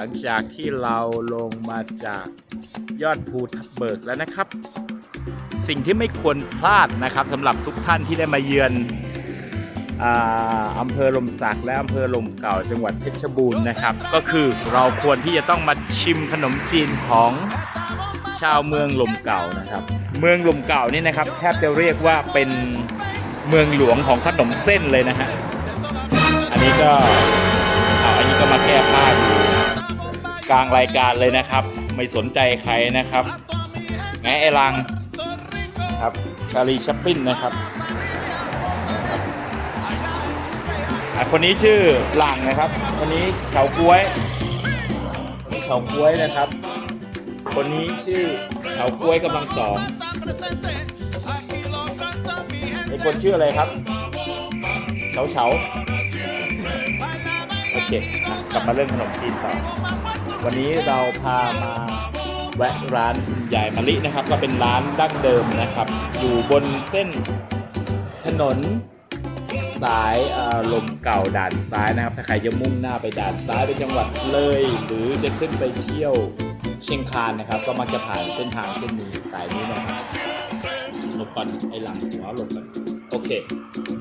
หลังจากที่เราลงมาจากยอดภูทับเบิกแล้วนะครับ สิ่งที่ไม่ควรพลาดนะครับสำหรับทุกท่านที่ได้มาเยือนอำเภอลมสักและอำเภอลมเก่าจังหวัดเพชรบูรณ์นะครับ ก็คือเราควรที่จะต้องมาชิมขนมจีนของชาวเมืองลมเก่านะครับ เมืองลมเก่านี่นะครับแทบจะเรียกว่าเป็นเมืองหลวงของขนมเส้นเลยนะฮะอันนี้ก็เอาอันนี้ก็มาแก้ผ้าอยู่ กลางรายการเลยนะครับ ไม่สนใจใครนะครับไงไอ้ลังครับชาลีชัปปินนะครับอะคนนี้ชื่อหลังนะครับ คนนี้เฉาก้วยคนนี้เฉาก้วยนะครับ คนนี้ชื่อเฉาก้วยกำลังสองไอ้คนชื่ออะไรครับเฉาเฉาโอเคอะกลับมาเรื่องขนมจีนต่อ วันนี้เราพามาแวะร้านคุณยายมะลินะครับ ก็เป็นร้านดั้งเดิมนะครับ อยู่บนเส้นถนนสายลมเก่าด่านซ้ายนะครับ ถ้าใครจะมุ่งหน้าไปด่านซ้ายไปจังหวัดเลย หรือจะขึ้นไปเที่ยวเชียงคานนะครับ ก็มักจะผ่านเส้นทางเส้นนี้สายนี้นะครับหลบก่อนไอหลังหัวหลบก่อนโอเค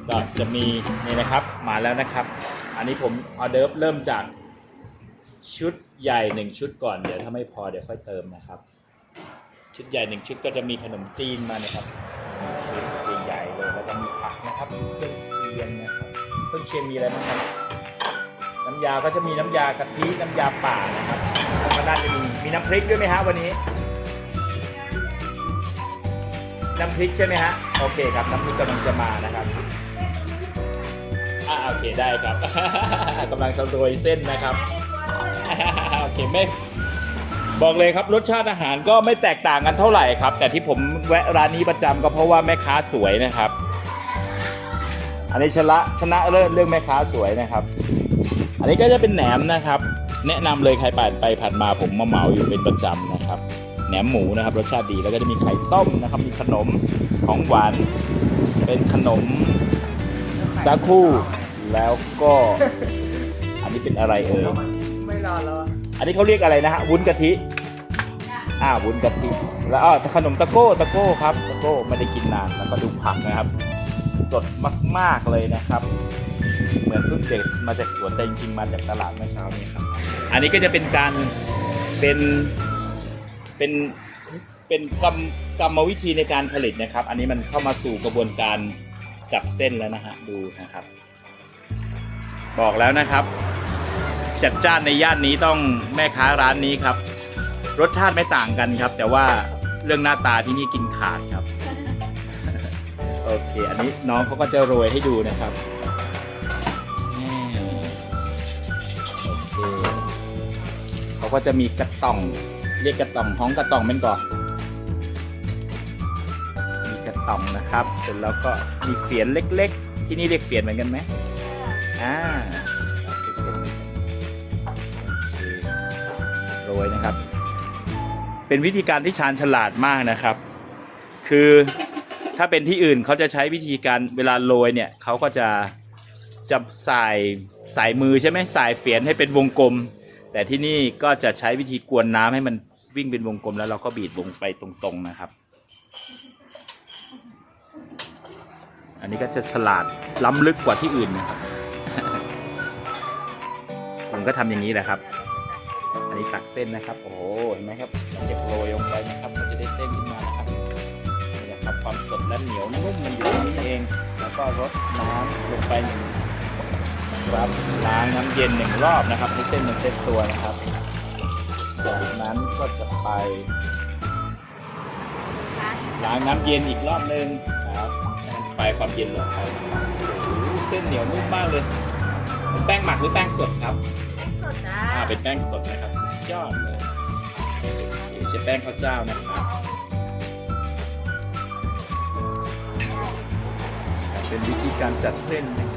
ก็จะมีนี่นะครับมาแล้วนะครับ อันนี้ผมออเดิร์ฟเริ่มจาก ชุดใหญ่หนึ่งชุดก่อนเดี๋ยวถ้าไม่พอเดี๋ยวค่อยเติมนะครับ ชุดใหญ่หนึ่งชุดก็จะมีขนมจีนมานะครับชุดใหญ่ๆเลยแล้วก็มีผักนะครับเครื่องเคียงนะครับเครื่องเคียงมีอะไรบ้างครับน้ำยาก็จะมีน้ำยากะทิน้ำยาป่านะครับแล้วก็น่าจะมีมีน้ำพริกด้วยไหมฮะวันนี้ น้ำพริกใช่ไหมฮะโอเคครับน้ำพริกกำลังจะมานะครับอ่าโอเคได้ครับกำลังจะโรยเส้นนะครับ โอเคไม่บอกเลยครับรสชาติอาหารก็ไม่แตกต่างกันเท่าไหร่ครับ แต่ที่ผมแวะร้านนี้ประจำก็เพราะว่าแม่ค้าสวยนะครับ อันนี้ชนะชนะเลิศเรื่องแม่ค้าสวยนะครับ อันนี้ก็จะเป็นแหนมนะครับ แนะนำเลยใครผ่านไปผ่านมาผมมาเหมาอยู่เป็นประจำนะครับแหนมหมูนะครับรสชาติดีแล้วก็จะมีไข่ต้มนะครับ มีขนมของหวานเป็นขนมสาคูแล้วก็ อันนี้เป็นอะไรเอ่ย ไม่รอแล้วอะอันนี้เขาเรียกอะไรนะฮะวุ้นกะทิอ่าวุ้นกะทิแล้วอ๋อขนมตะโก้ตะโก้ครับตะโก้ไม่ได้กินนานแล้วก็ดูผักนะครับ สดมากๆเลยนะครับ เหมือนเพิ่งเด็ดมาจากสวนแต่จริงๆมาจากตลาดเมื่อเช้านี้ครับ อันนี้ก็จะเป็นการเป็นเป็นเป็นกรรมกรรมวิธีในการผลิตนะครับ อันนี้มันเข้ามาสู่กระบวนการจับเส้นแล้วนะฮะดูนะครับ บอกแล้วนะครับ จัดจ้านในย่านนี้ต้องแม่ค้าร้านนี้ครับ รสชาติไม่ต่างกันครับ แต่ว่าเรื่องหน้าตาที่นี่กินขาดครับ โอเค อันนี้น้องเขาก็จะโรยให้ดูนะครับโอเคเขาก็จะมีกระต่อง เรียกกระต่องห้องกระต่องเป็นก่อนมีกระต่องนะครับ เสร็จแล้วก็มีเฟียนเล็ก ๆ ที่นี่เรียกเฟียนเหมือนกันไหมอ่า โรยนะครับ เป็นวิธีการที่ชาญฉลาดมากนะครับ คือถ้าเป็นที่อื่นเขาจะใช้วิธีการเวลาโรยเนี่ยเขาก็จะจะใส่สายมือใช่ไหมสายเฟียนให้เป็นวงกลม แต่ที่นี่ก็จะใช้วิธีกวนน้ำให้มันวิ่งเป็นวงกลมแล้วเราก็บีบลงไปตรงๆนะครับ อันนี้ก็จะฉลาดล้ำลึกกว่าที่อื่นนะครับผมก็ทำอย่างนี้แหละครับ นนี้ตักเส้นนะครับ โอ้โหเห็นไหมครับเก็บโรยลงไปนะครับมันจะได้เส้นขึ้นมานะครับนี่แหละครับความสดและเหนียวนุ่มมันอยู่ตรงนี้เอง แล้วก็รดน้ำลงไปหนึ่งครับล้างน้ำเย็นหนึ่งรอบนะครับให้เส้นมันเซ็ตตัวนะครับ จากนั้นก็จะไปล้างน้ำเย็นอีกรอบหนึ่งครับให้มันไฟความเย็นลงไปนะครับโอ้โหเส้นเหนียวนุ่มมากเลยเป็นแป้งหมักหรือแป้งสดครับสดจ้าอ่าเป็นแป้งสดนะครับสุด ยอดเลยนี่ไม่ใช่แป้งข้าวเจ้านะครับเป็นวิธีการจัดเส้นนะครับ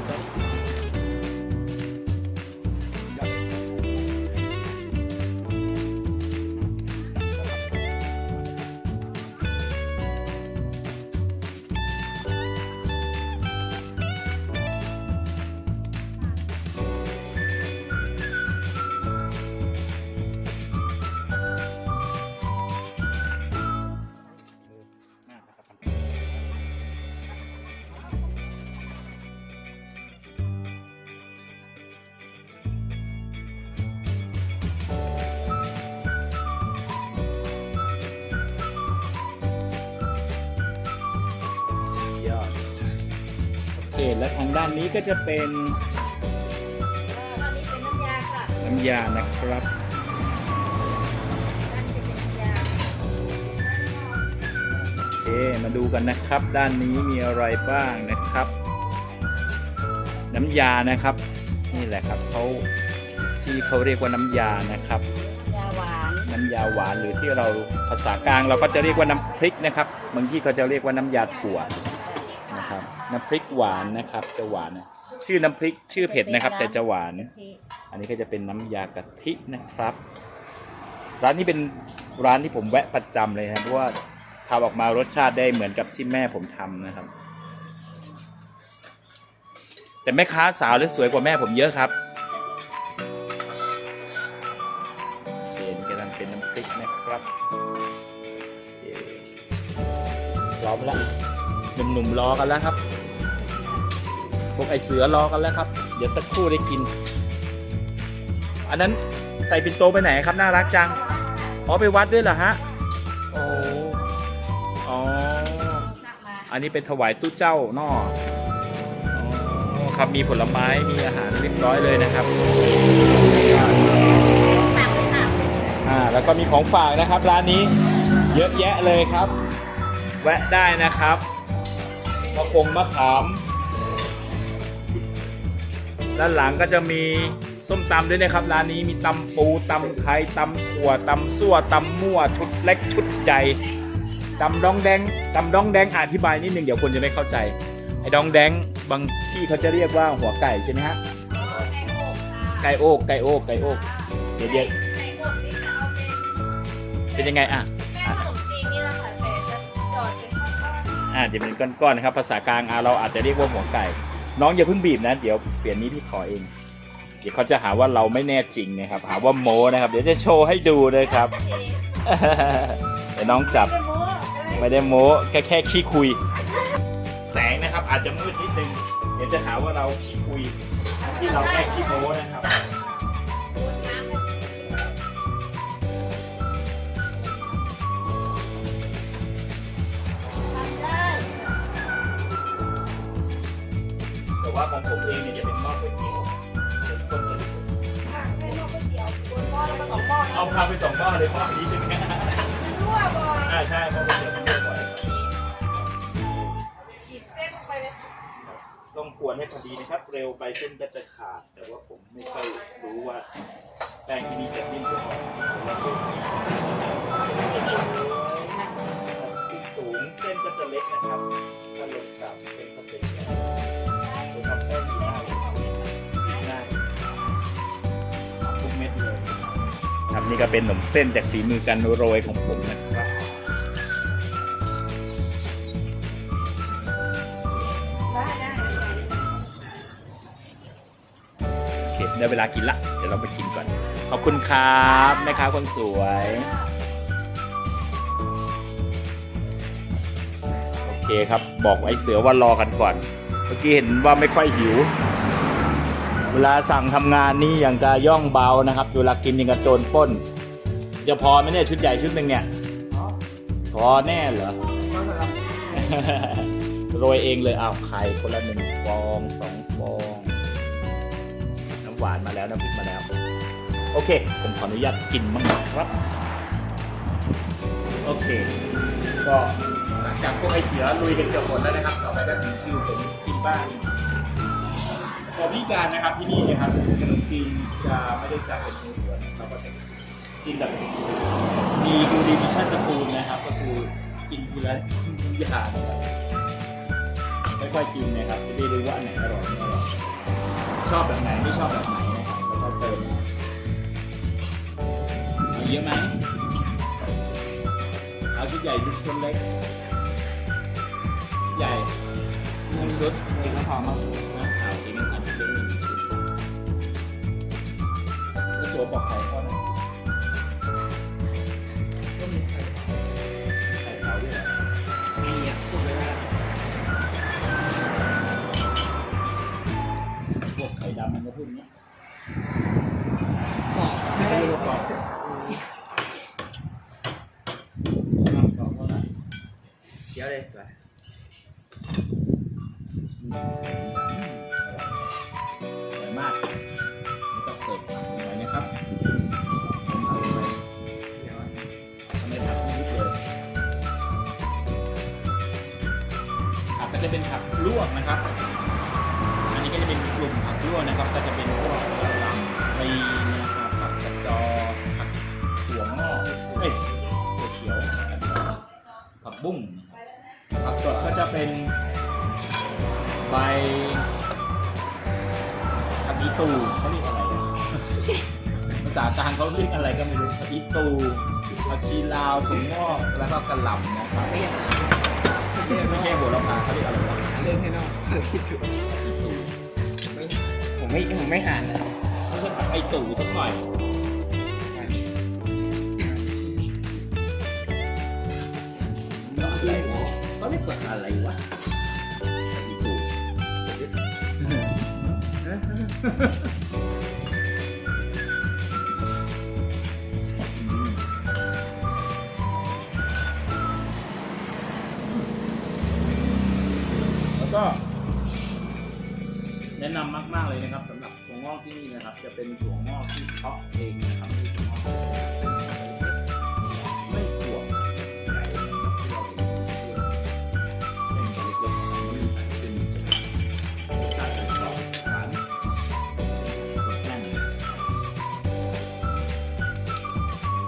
และทางด้านนี้ก็จะเป็นตอนนี้เป็นน้ำยาค่ะน้ำยานะครับด้านเป็นน้ำยาโอเคมาดูกันนะครับ ด้านนี้มีอะไรบ้างนะครับ น้ำยานะครับ นี่แหละครับเขาที่เขาเรียกว่าน้ำยานะครับยาหวานน้ำยาหวานหรือที่เราภาษากลางเราก็จะเรียกว่าน้ำพริกนะครับบางที่เขาจะเรียกว่าน้ำยาถั่ว น้ำพริกหวานนะครับจะหวานนะชื่อน้ำพริกชื่อเผ็ดนะครับแต่จะหวาน อันนี้ก็จะเป็นน้ำยากะทินะครับ ร้านนี้เป็นร้านที่ผมแวะประจำเลยนะครับเพราะว่าทำออกมารสชาติได้เหมือนกับที่แม่ผมทำนะครับ แต่แม่ค้าสาวและสวยกว่าแม่ผมเยอะครับโอเคนี่ก็ทำเป็นน้ำพริกนะครับพร้อมแล้วหนุ่มๆรอกันแล้วครับ พวกไอเสือรอกันแล้วครับ เดี๋ยวสักครู่ได้กิน อันนั้นใส่ปินโตไปไหนครับน่ารักจังอ๋อไปวัดด้วยเหรอฮะโอ้อ๋อนักมาอันนี้เป็นถวายตู้เจ้านออ๋อครับมีผลไม้มีอาหารเรียบร้อยเลยนะครับฝากเลยค่ะอ่าแล้วก็มีของฝากนะครับร้านนี้เยอะแยะเลยครับ แวะได้นะครับมะคงมะขาม ด้านหลังก็จะมีส้มตำด้วยนะครับ ร้านนี้มีตำปูตำไข่ตำถั่วตำซั่วตำมั่วชุดเล็กชุดใหญ่ตำดองแดงตำดองแดงอธิบายนิดนึงเดี๋ยวคนจะไม่เข้าใจไอ้ดองแดงบางที่เขาจะเรียกว่าหัวไก่ใช่ไหมฮะไก่โอกไก่โอกไก่โอกเดี๋ยวเดี๋ยวไก่บดนี่จะเอาเป็นเป็นยังไงอะแป้งขนมจีนนี่แหละค่ะแต่จะจอดเป็นข้าวอ่าจะเป็นก้อนๆนะครับ ภาษากลางอะเราอาจจะเรียกว่าหัวไก่ น้องอย่าเพิ่งบีบนะ เดี๋ยวเสียงนี้พี่ขอเอง เดี๋ยวเขาจะหาว่าเราไม่แน่จริงนะครับ หาว่าโม้นะครับ เดี๋ยวจะโชว์ให้ดูเลยครับๆเองเดี๋ยวน้องจับไม่ได้โม้ไม่ได้โม้แค่แค่ขี้คุย แสงนะครับอาจจะมืดนิดนึง เดี๋ยวจะหาว่าเราขี้คุยที่เราแค่ขี้โม้นะครับ แต่ว่าของผมเองเนี่ยจะเป็นหม้อก๋วยเตี๋ยวเป็นคนจะค่ะใส่หม้อก๋วยเตี๋ยวบนหม้อแล้วก็สองหม้อเอาพาไปสองหม้อเลยหม้อนี้ใช่ไหมรั่วบ่อยอ่าใช่หม้อก๋วยเตี๋ยวมันเยอะกว่าขีดเส้นลงไปเลยต้องกวนให้พอดีนะครับ เร็วไปเส้นก็จะขาด แต่ว่าผมไม่ค่อยรู้ว่าแป้งที่นี่จะนิ่มหรือเปล่าสูงเส้นก็จะเล็กนะครับถ้าลงต่ำเส้น นี่ก็เป็นขนมเส้นจากฝีมือกันโรยของผมนะครับได้ได้ได้โอเคได้เวลากินละ เดี๋ยวเราไปกินก่อน ขอบคุณครับแม่ค้าคนสวยโอเคครับ บอกไอ้เสือว่ารอกันก่อน เมื่อกี้เห็นว่าไม่ค่อยหิว เวลาสั่งทำงานนี่อย่างจะย่องเบานะครับเวลากินยังกระโจรปล้น จะพอไหมเนี่ยชุดใหญ่ชุดหนึ่งเนี่ยพอแน่เหรอโรยเองเลยอ้าวไข่คนละหนึ่งฟองสองฟอง น้ำหวานมาแล้วน้ำพริกมาแล้ว โอเค ผมขออนุญาตกินมั่งนะครับ โอเค ก็หลังจากพวกไอเสือลุยกันเกือบหมดแล้วนะครับต่อไปก็ถึงคิวผมกินบ้าง พอพิการนะครับที่นี่นะครับขนมจีนจะไม่ได้จัดเป็นหัวนะครับก็จะกินแบบมีดูดีมิชั่นตระกูลนะครับ ก็คือกินทีละอย่างค่อยๆกินนะครับ จะได้รู้ว่าอันไหนอร่อยไม่อร่อยชอบแบบไหนไม่ชอบแบบไหนนะครับแล้วก็เติมเอาเยอะไหมเอาชุดใหญ่ชุดชุดเล็ก ใหญ่หนึ่งชุดเองก็พอมั้ง เอาอีกหนึ่งสามชุดหนึ่งชุดแล้วสัวบอกไข่ข้อไหนก็มีไข่ไข่ขาวด้วยมีอะพูดไปแล้พวกไข่ดำมันก็พูดอย่างเงี้ยไม่ได้รู้ก่อนน้ำสองเท่าไหร่เดี๋ยวเลยสวยส จะเป็นผักลวกนะครับ อันนี้ก็จะเป็นกลุ่มผักลวกนะครับ ก็จะเป็นพวกกะหล่ำปีนะครับผักกระจอผักถั่วงอกเอ้ยถั่วเขียว ผักบุ้งนะครับผักสดก็จะเป็นใบผักอีตูเขาเรียกอะไรภาษากลางเขาเรียกอะไรก็ไม่รู้ผักอีตูผักชีลาวถั่วงอกแล้วก็กระหล่ำนะครับ ไม่ใช่หัวเราะพาเขาเรียกอะไรวะเรื่องให้น้องคิดถึงผมไม่ผมไม่หานนะไม่ใช่ผักไอตู่สักหน่อยอะไรวะเขาเรียกผักอะไรวะผักอีตู่ นะนำมาก ๆเลยนะครับสำหรับถั่วงอกที่นี่นะครับ จะเป็นถั่วงอกที่เพาะเองนะครับที่ถั่วงอกไม่ถั่วใหญ่นะครับที่เราเห็นเป็นเล็กๆไม่มีสารเคมีตัดเป็นกรอบหวานกดแน่น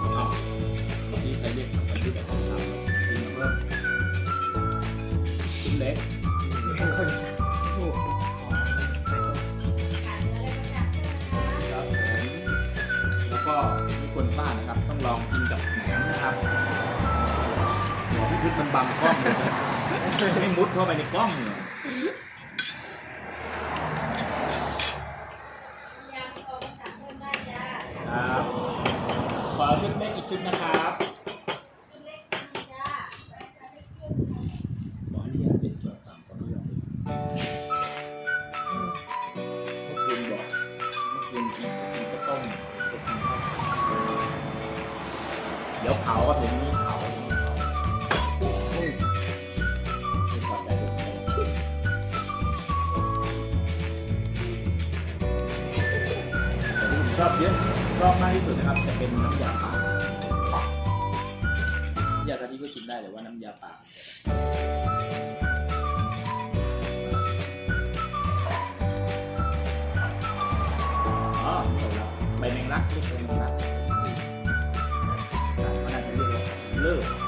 เอาที่ใครเรียกผักกาดที่แบบของเรากินเพิ่มชิ้นเล็ก หมอพิพิธมันบังกล้องเลยนะไม่มุดเข้าไปในกล้องเลยยางออกมาสั่งเพิ่มได้จ้าครับขอชุดเล็กอีกชุดนะครับชุดเล็กจ้าขออนุญาตเป็นตัวตามขออนุญาตเมื่อคืนบอกเมื่อคืนกินกินข้าวต้มจะกินข้าวผัดเดี๋ยวเผาก็ถึงนี้เผาถึงนี้ เป็นน้ำยาป่าน้ำยากะทิก็กินได้แต่ว่าน้ำยาป่าอ๋อจบแล้วใบแมงลักใบแมงลักสายมันอาจจะเรียกว่าเลิก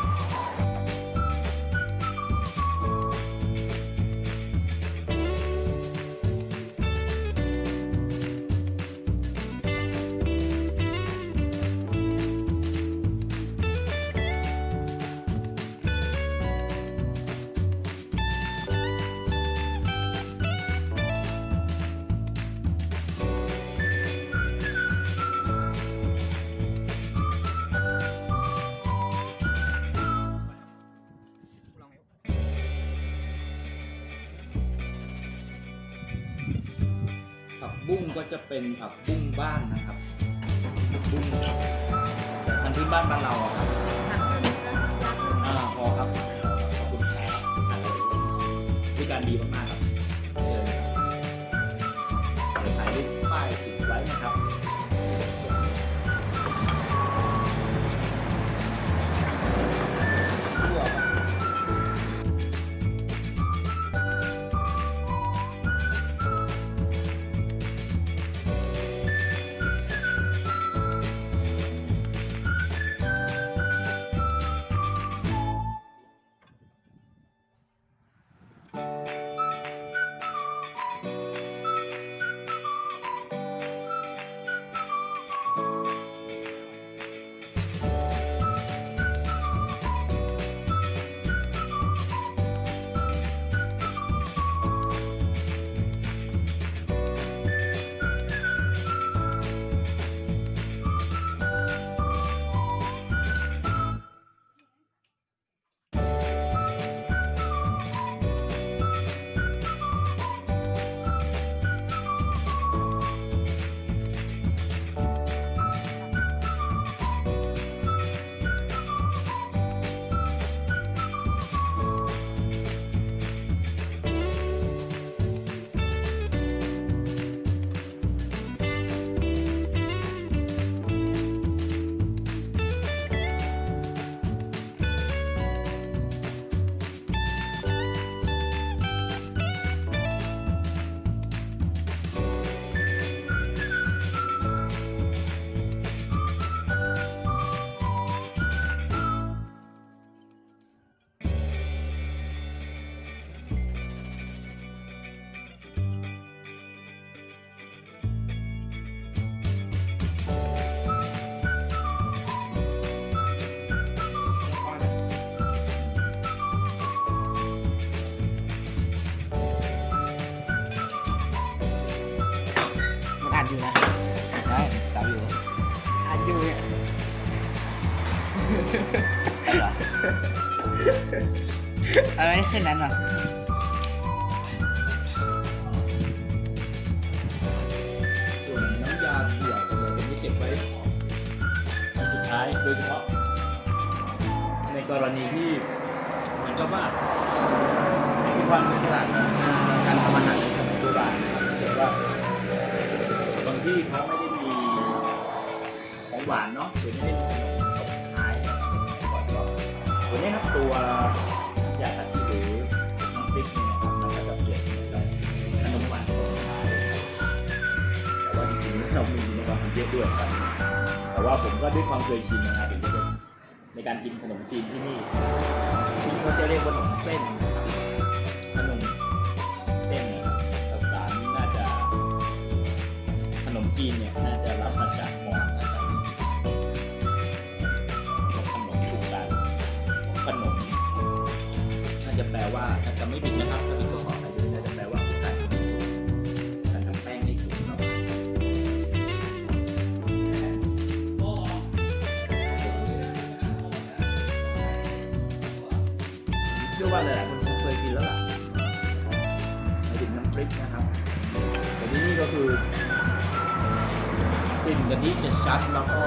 บุ้งก็จะเป็นผักบุ้งบ้านนะครับผักบุ้งแต่พันธุ์พื้นบ้านบ้านเราอะครับอ่าพอครับขอบคุณครับด้วยการดีมากๆครับเชิญเดี๋ยวถ่ายรูปป้าย ได้สาวอยู่อ่านอยู่เนี่ยได้เหรอเอาไว้ขึ้นนั้นหรอส่วนน้ำยาเผื่อเดี๋ยวผมจะเก็บไว้อันสุดท้ายโดยเฉพาะ ในกรณีที่เหมือนกับว่ามีความฉลาดในการทำอาหารในสมัยโบราณนะครับแต่ว่าบางที่เขาไม่ได้มีของ หวานเนาะหรือไม่ได้มีขนมตกท้ายก่อนก็ตัวนี้ครับตัวยาตัดที่หรือน้ำพริกเนี่ยนะครับมันก็จะเปรียนกับขนมหวานตกท้ายแต่ว่าจริงๆเรามีนะครับมันเยอะด้วยครับแต่ว่าผมก็ด้วยความเคยชินนะครับในการกินขนมจีนที่นี่ที่นี่เขาจะเรียกว่าขนมเส้น ว่าถ้าจะไม่ผิดนะครับถ้าผิดก็ขออภัยด้วยน่าจะแปลว่าการทำให้สุกการทำแป้งให้สุกเนาะเชื่อว่าหลายๆคนคงเคยกินแล้วล่ะหมายถึงน้ำพริกนะครับแต่ที่นี่ก็คือกลิ่นกะทิจะชัดแล้วก็